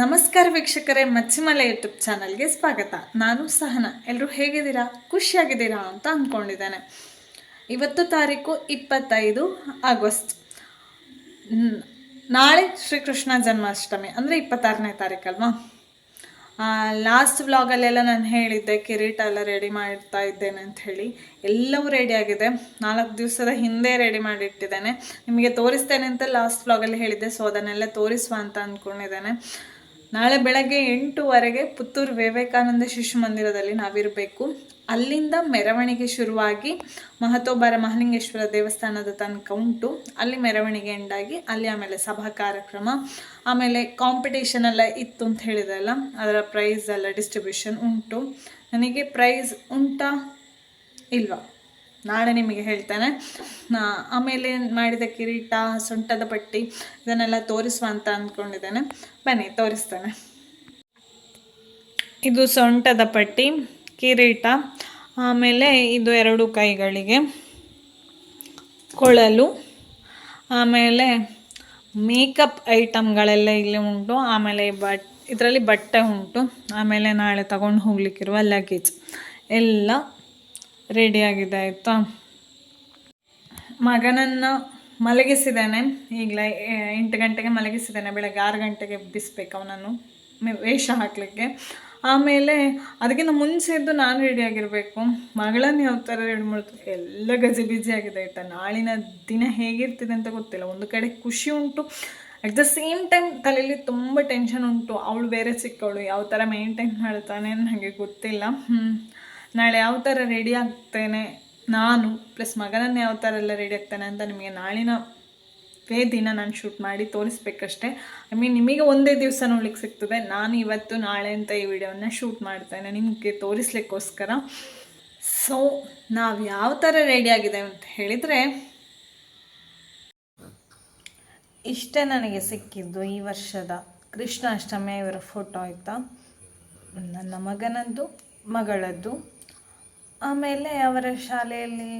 ನಮಸ್ಕಾರ ವೀಕ್ಷಕರೇ, ಮಚ್ಚಿಮಲೆ ಯೂಟ್ಯೂಬ್ ಚಾನಲ್ಗೆ ಸ್ವಾಗತ. ನಾನು ಸಹನ. ಎಲ್ಲರೂ ಹೇಗಿದ್ದೀರಾ? ಖುಷಿಯಾಗಿದ್ದೀರಾ ಅಂತ ಅಂದ್ಕೊಂಡಿದ್ದೇನೆ. ಇವತ್ತು ತಾರೀಕು ಇಪ್ಪತ್ತೈದು ಆಗಸ್ಟ್. ನಾಳೆ ಶ್ರೀಕೃಷ್ಣ ಜನ್ಮಾಷ್ಟಮಿ, ಅಂದರೆ ಇಪ್ಪತ್ತಾರನೇ ತಾರೀಕಲ್ವಾ ಲಾಸ್ಟ್ ವ್ಲಾಗಲ್ಲೆಲ್ಲ ನಾನು ಹೇಳಿದ್ದೆ, ಕಿರೀಟ ಎಲ್ಲ ರೆಡಿ ಮಾಡ್ತಾ ಇದ್ದೇನೆ ಅಂತ ಹೇಳಿ. ಎಲ್ಲವೂ ರೆಡಿ ಆಗಿದೆ. ನಾಲ್ಕು ದಿವಸದ ಹಿಂದೆ ರೆಡಿ ಮಾಡಿಟ್ಟಿದ್ದೇನೆ. ನಿಮಗೆ ತೋರಿಸ್ತೇನೆ ಅಂತ ಲಾಸ್ಟ್ ವ್ಲಾಗಲ್ಲಿ ಹೇಳಿದ್ದೆ ಸೊ ಅದನ್ನೆಲ್ಲ ತೋರಿಸುವ ಅಂತ ಅಂದ್ಕೊಂಡಿದ್ದೇನೆ. ನಾಳೆ ಬೆಳಗ್ಗೆ ಎಂಟೂವರೆಗೆ ಪುತ್ತೂರು ವಿವೇಕಾನಂದ ಶಿಶು ಮಂದಿರದಲ್ಲಿ ನಾವಿರಬೇಕು. ಅಲ್ಲಿಂದ ಮೆರವಣಿಗೆ ಶುರುವಾಗಿ ಮಹತೋಬಾರ ಮಹಲಿಂಗೇಶ್ವರ ದೇವಸ್ಥಾನದ ತನಕ ಉಂಟು. ಅಲ್ಲಿ ಮೆರವಣಿಗೆ ಎಂಡಾಗಿ ಅಲ್ಲಿ ಆಮೇಲೆ ಸಭಾ ಕಾರ್ಯಕ್ರಮ, ಆಮೇಲೆ ಕಾಂಪಿಟೇಷನ್ ಎಲ್ಲ ಇತ್ತು ಅಂತ ಹೇಳಿದಲ್ಲ ಅದರ ಪ್ರೈಸ್ ಎಲ್ಲ ಡಿಸ್ಟ್ರಿಬ್ಯೂಷನ್ ಉಂಟು. ನನಗೆ ಪ್ರೈಸ್ ಉಂಟಾ ಇಲ್ವಾ? ನಾಳೆ ನಿಮಗೆ ಹೇಳ್ತೇನೆ. ಆಮೇಲೆ ಮಾಡಿದ ಕಿರೀಟ, ಸೊಂಟದ ಪಟ್ಟಿ, ಇದನ್ನೆಲ್ಲ ತೋರಿಸುವ ಅಂತ ಅಂದ್ಕೊಂಡಿದ್ದೇನೆ. ಬನ್ನಿ, ತೋರಿಸ್ತೇನೆ. ಇದು ಸೊಂಟದ ಪಟ್ಟಿ, ಕಿರೀಟ, ಆಮೇಲೆ ಇದು ಎರಡು ಕೈಗಳಿಗೆ ಕೊಳಲು, ಆಮೇಲೆ ಮೇಕಪ್ ಐಟಮ್ಗಳೆಲ್ಲ ಇಲ್ಲಿ ಉಂಟು, ಆಮೇಲೆ ಬಟ್ ಇದರಲ್ಲಿ ಬಟ್ಟೆ ಉಂಟು, ಆಮೇಲೆ ನಾಳೆ ತಗೊಂಡು ಹೋಗ್ಲಿಕ್ಕಿರುವ ಲಗೇಜ್ ಎಲ್ಲ ರೆಡಿಯಾಗಿದೆ ಆಯಿತಾ? ಮಗನನ್ನು ಮಲಗಿಸಿದ್ದಾನೆ. ಈಗಲೇ ಎಂಟು ಗಂಟೆಗೆ ಮಲಗಿಸಿದ್ದಾನೆ. ಬೆಳಗ್ಗೆ ಆರು ಗಂಟೆಗೆ ಎಬ್ಬಿಸ್ಬೇಕು ಅವನನ್ನು. ವೇಷ ಹಾಕಲಿಕ್ಕೆ. ಆಮೇಲೆ ಅದಕ್ಕಿಂತ ಮುಂಚೆ ಎದ್ದು ನಾನು ರೆಡಿಯಾಗಿರಬೇಕು ಮಗಳನ್ನು ಯಾವ ಥರ ರೆಡಿ ಮಾಡ್ತು ಎಲ್ಲ ಗಜಿ ಬಿಜಿ ಆಗಿದೆ, ಆಯಿತಾ? ನಾಳಿನ ದಿನ ಹೇಗಿರ್ತಿದೆ ಅಂತ ಗೊತ್ತಿಲ್ಲ. ಒಂದು ಕಡೆ ಖುಷಿ ಉಂಟು. ಅಟ್ ದ ಸೇಮ್ ಟೈಮ್ ತಲೆಯಲ್ಲಿ ತುಂಬ ಟೆನ್ಷನ್ ಉಂಟು. ಅವಳು ಬೇರೆ ಚಿಕ್ಕವಳು, ಯಾವ ಥರ ಮೇಂಟೈನ್ ಮಾಡ್ತಾನೆ ನನಗೆ ಗೊತ್ತಿಲ್ಲ. ನಾಳೆ ಯಾವ ಥರ ರೆಡಿ ಆಗ್ತೇನೆ? ನಾನು ಪ್ಲಸ್ ಮಗನನ್ನು ಯಾವ ಥರ ಎಲ್ಲ ರೆಡಿ ಆಗ್ತಾನೆ ಅಂತ ನಿಮಗೆ ನಾಳಿನ ವೇ ದಿನ ನಾನು ಶೂಟ್ ಮಾಡಿ ತೋರಿಸ್ಬೇಕಷ್ಟೇ. ಐ ಮೀನ್ ನಿಮಗೆ ಒಂದೇ ದಿವಸ ನೋಡ್ಲಿಕ್ಕೆ ಸಿಗ್ತದೆ. ನಾನು ಇವತ್ತು, ನಾಳೆ ಅಂತ ಈ ವಿಡಿಯೋವನ್ನು ಶೂಟ್ ಮಾಡ್ತೇನೆ. ನಿಮಗೆ ತೋರಿಸ್ಲಿಕ್ಕೋಸ್ಕರ. ಸೊ ನಾವು ಯಾವ ಥರ ರೆಡಿ ಆಗಿದೆ ಅಂತ ಹೇಳಿದರೆ, ಇಷ್ಟೇ ನನಗೆ ಸಿಕ್ಕಿದ್ದು ಈ ವರ್ಷದ ಕೃಷ್ಣಾಷ್ಟಮಿ ಇವರ ಫೋಟೋ ಆಯಿತಾ? ನನ್ನ ಮಗನದ್ದು, ಮಗಳದ್ದು. ಆಮೇಲೆ ಅವರ ಶಾಲೆಯಲ್ಲಿ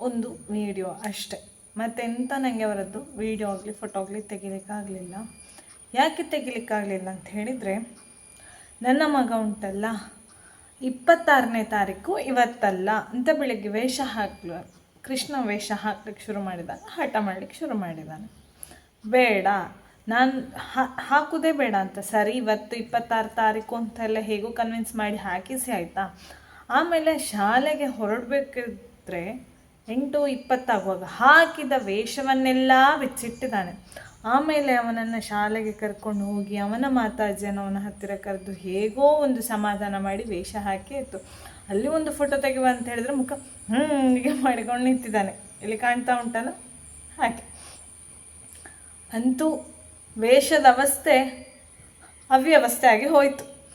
ಒಂದು ವಿಡಿಯೋ ಅಷ್ಟೆ. ಮತ್ತೆಂತ ನನಗೆ ಅವರದ್ದು ವಿಡಿಯೋ ಆಗಲಿ ಫೋಟೋ ಆಗಲಿ ತೆಗಿಲಿಕ್ಕಾಗಲಿಲ್ಲ. ಯಾಕೆ ತೆಗಿಲಿಕ್ಕಾಗಲಿಲ್ಲ ಅಂತ ಹೇಳಿದರೆ, ನನ್ನ ಮಗ ಉಂಟಲ್ಲ, ಇಪ್ಪತ್ತಾರನೇ ತಾರೀಕು ಇವತ್ತಲ್ಲ ಅಂತ ಬೆಳಿಗ್ಗೆ ವೇಷ ಹಾಕಲು, ಕೃಷ್ಣ ವೇಷ ಹಾಕ್ಲಿಕ್ಕೆ ಶುರು ಮಾಡಿದಾಗ, ಹಠ ಮಾಡಲಿಕ್ಕೆ ಶುರು ಮಾಡಿದ್ದಾನೆ ಬೇಡ, ನಾನು ಹಾಕೋದೇ ಬೇಡ ಅಂತ. ಸರಿ, ಇವತ್ತು ಇಪ್ಪತ್ತಾರು ತಾರೀಕು ಅಂತೆಲ್ಲ ಹೇಗೂ ಕನ್ವಿನ್ಸ್ ಮಾಡಿ ಹಾಕಿಸಿ, ಆಯಿತಾ? ಆಮೇಲೆ ಶಾಲೆಗೆ ಹೊರಡಬೇಕಿದ್ರೆ ಎಂಟು ಇಪ್ಪತ್ತಾಗುವಾಗ ಹಾಕಿದ ವೇಷವನ್ನೆಲ್ಲ ಬಿಚ್ಚಿಟ್ಟಿದ್ದಾನೆ. ಆಮೇಲೆ ಅವನನ್ನು ಶಾಲೆಗೆ ಕರ್ಕೊಂಡು ಹೋಗಿ ಅವನ ಮಾತಾಜಿಯನ್ನು ಅವನ ಹತ್ತಿರ ಕರೆದು ಹೇಗೋ ಒಂದು ಸಮಾಧಾನ ಮಾಡಿ ವೇಷ ಹಾಕಿ ಇತ್ತು ಅಲ್ಲಿ ಒಂದು ಫೋಟೋ ತೆಗೆಯುವ ಅಂತ ಹೇಳಿದ್ರೆ ಮುಖ ಹ್ಞೂ ಹೀಗೆ ಮಾಡಿಕೊಂಡು ನಿಂತಿದ್ದಾನೆ. ಇಲ್ಲಿ ಕಾಣ್ತಾ ಉಂಟಲ್ಲ? ಹಾಗೆ. ಅಂತೂ ವೇಷದ ಅವಸ್ಥೆ ಅವ್ಯವಸ್ಥೆ ಆಗಿ ಹೋಯಿತು.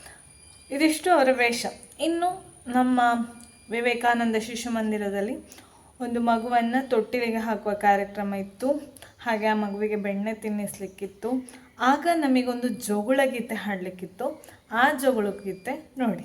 ಇದಿಷ್ಟು ಅವರ ವೇಷ. ಇನ್ನು ನಮ್ಮ ವಿವೇಕಾನಂದ ಶಿಶು ಮಂದಿರದಲ್ಲಿ ಒಂದು ಮಗುವನ್ನು ತೊಟ್ಟಿಲಿಗೆ ಹಾಕುವ ಕಾರ್ಯಕ್ರಮ ಇತ್ತು. ಹಾಗೆ ಆ ಮಗುವಿಗೆ ಬೆಣ್ಣೆ ತಿನ್ನಿಸ್ಲಿಕ್ಕಿತ್ತು. ಆಗ ನಮಗೊಂದು ಜೋಗುಳ ಗೀತೆ ಹಾಡಲಿಕ್ಕಿತ್ತು. ಆ ಜೋಗುಳ ಗೀತೆ ನೋಡಿ.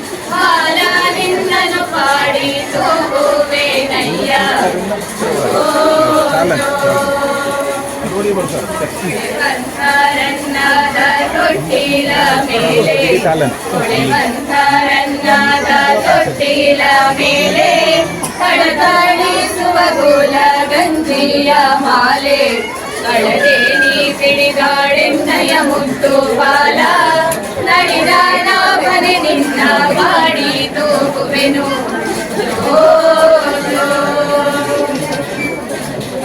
ಮೇಲೆ ಕಡತಾಡಿಸುವ ಗೋಲ ಗಂಜಿಯ ಮಾಲೆ ಕಳದೇನಿ ಸಿಡಿದಾಳೆನ್ನಯ ಮುಟ್ಟು ಬಾಲ ನಡಿದ ಏನು?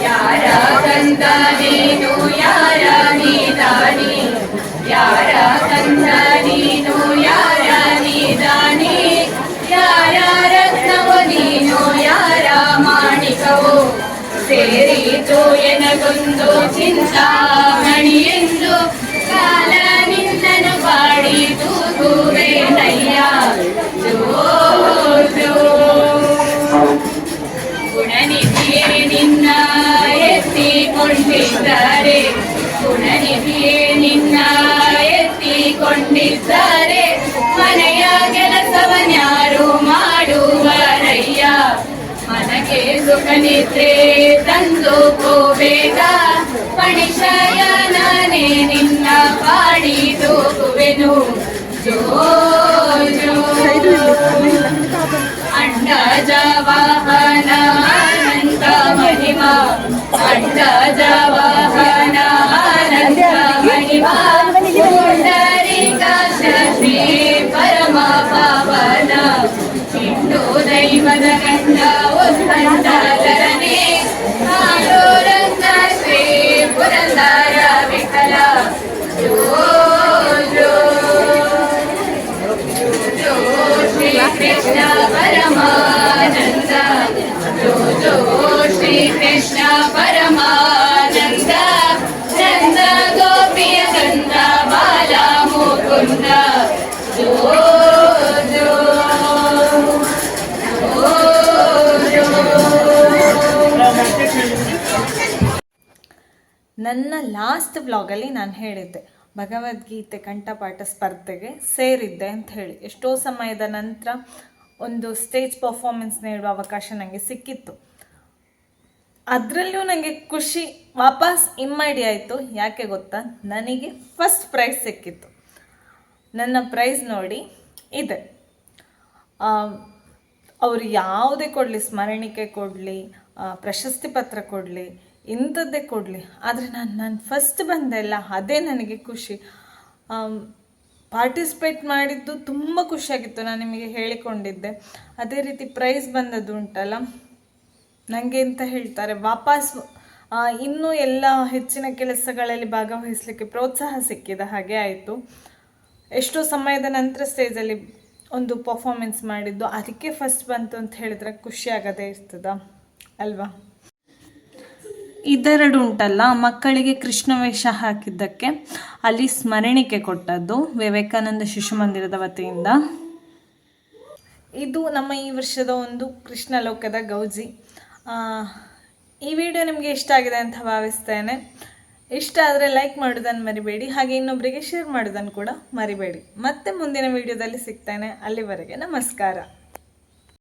ಯಾರ ಕಂದನೇನು ಯಾರ ನೀದಾನಿ ಯಾರ ಕಂದನೇನು ಯಾರ ನೀದಾನಿ ಯಾರ ರತ್ನವು ನೀನು, ಯಾರ ಮಾಣಿಕವು? ಸೇರಿತು ಎನಗೊಂದು ಚಿಂತಾಮಣಿಯೆಂದು ಕಾಲ ಎತ್ತಿಕೊಂಡಿದ್ದಾರೆ ಮನೆಯ ಕೆಲಸವನ್ಯಾರು ಮಾಡುವರಯ್ಯ? ಮನಗೆ ಸುಖ ನಿದ್ರೆ ತಂದು ಕೋಬೇಗ ನಾನೇ ನಿನ್ನ ಪಾಡಿ ತೋಕುವೆನು ಜೋ ಜೋ. ಅಂಡಜ ಜವಾಹನ ಅನಂತ ಮಹಿಮಾ. ಅಂಡ ಜವಾಹನ ಅನಂತ ಮಹಿಮಾ. ಹಿಂದೂ ದೈವದ ಗಂಡ ಉತ್ಪನ್ನರನೇ ಆಲೋರಂಗ ಶ್ರೀ ಪುರಂದರ ವಿಠಲ ಜೋ ಜೋ ಜೋ ಶ್ರೀ ಕೃಷ್ಣ ಪರಮಾನಂದ ಜೋ ಜೋ ಶ್ರೀ ನನ್ನ ಲಾಸ್ಟ್ ವ್ಲಾಗಲ್ಲಿ ನಾನು ಹೇಳಿದ್ದೆ, ಭಗವದ್ಗೀತೆ ಕಂಠಪಾಠ ಸ್ಪರ್ಧೆಗೆ ಸೇರಿದ್ದೆ ಅಂತ ಹೇಳಿ. ಎಷ್ಟೋ ಸಮಯದ ನಂತರ ಒಂದು ಸ್ಟೇಜ್ ಪರ್ಫಾರ್ಮೆನ್ಸ್ ನೀಡುವ ಅವಕಾಶ ನನಗೆ ಸಿಕ್ಕಿತ್ತು. ಅದರಲ್ಲೂ ನನಗೆ ಖುಷಿ ವಾಪಸ್ ಇಮ್ಮಡಿ ಆಯಿತು. ಯಾಕೆ ಗೊತ್ತಾ? ನನಗೆ ಫಸ್ಟ್ ಪ್ರೈಸ್ ಸಿಕ್ಕಿತ್ತು. ನನ್ನ ಪ್ರೈಸ್ ನೋಡಿ ಇದೆ. ಅವರು ಯಾವುದೇ ಕೊಡಲಿ, ಸ್ಮರಣಿಕೆ ಕೊಡಲಿ ಪ್ರಶಸ್ತಿ ಪತ್ರ ಕೊಡಲಿ ಇಂಥದ್ದೇ ಕೊಡಲಿ. ಆದರೆ ನಾನು ನಾನು ಫಸ್ಟ್ ಬಂದೆಲ್ಲ ಅದೇ ನನಗೆ ಖುಷಿ. ಪಾರ್ಟಿಸಿಪೇಟ್ ಮಾಡಿದ್ದು ತುಂಬ ಖುಷಿಯಾಗಿತ್ತು ನಾನು ನಿಮಗೆ ಹೇಳಿಕೊಂಡಿದ್ದೆ. ಅದೇ ರೀತಿ ಪ್ರೈಸ್ ಬಂದದ್ದು ಉಂಟಲ್ಲ ನನಗೆ ಅಂತ ಹೇಳ್ತಾರೆ, ವಾಪಸ್ ಇನ್ನೂ ಎಲ್ಲ ಹೆಚ್ಚಿನ ಕೆಲಸಗಳಲ್ಲಿ ಭಾಗವಹಿಸಲಿಕ್ಕೆ ಪ್ರೋತ್ಸಾಹ ಸಿಕ್ಕಿದ ಹಾಗೆ ಆಯಿತು. ಎಷ್ಟೋ ಸಮಯದ ನಂತರ ಸ್ಟೇಜಲ್ಲಿ ಒಂದು ಪರ್ಫಾರ್ಮೆನ್ಸ್ ಮಾಡಿದ್ದು, ಅದಕ್ಕೆ ಫಸ್ಟ್ ಬಂತು ಅಂತ ಹೇಳಿದ್ರೆ ಖುಷಿ ಆಗದೇ ಇರ್ತದ, ಅಲ್ವಾ? ಇದೆರಡು ಉಂಟಲ್ಲ, ಮಕ್ಕಳಿಗೆ ಕೃಷ್ಣ ವೇಷ ಹಾಕಿದ್ದಕ್ಕೆ. ಅಲ್ಲಿ ಸ್ಮರಣಿಕೆ ಕೊಟ್ಟದ್ದು ವಿವೇಕಾನಂದ ಶಿಶು ಮಂದಿರದ ವತಿಯಿಂದ. ಇದು ನಮ್ಮ ಈ ವರ್ಷದ ಒಂದು ಕೃಷ್ಣ ಲೋಕದ ಗೌಜಿ. ಈ ವಿಡಿಯೋ ನಿಮಗೆ ಇಷ್ಟ ಆಗಿದೆ ಅಂತ ಭಾವಿಸ್ತೇನೆ. ಇಷ್ಟ ಆದರೆ ಲೈಕ್ ಮಾಡೋದನ್ನು ಮರಿಬೇಡಿ, ಹಾಗೆ ಇನ್ನೊಬ್ಬರಿಗೆ ಶೇರ್ ಮಾಡೋದನ್ನು ಕೂಡ ಮರಿಬೇಡಿ. ಮತ್ತೆ ಮುಂದಿನ ವಿಡಿಯೋದಲ್ಲಿ ಸಿಗ್ತೇನೆ. ಅಲ್ಲಿವರೆಗೆ ನಮಸ್ಕಾರ.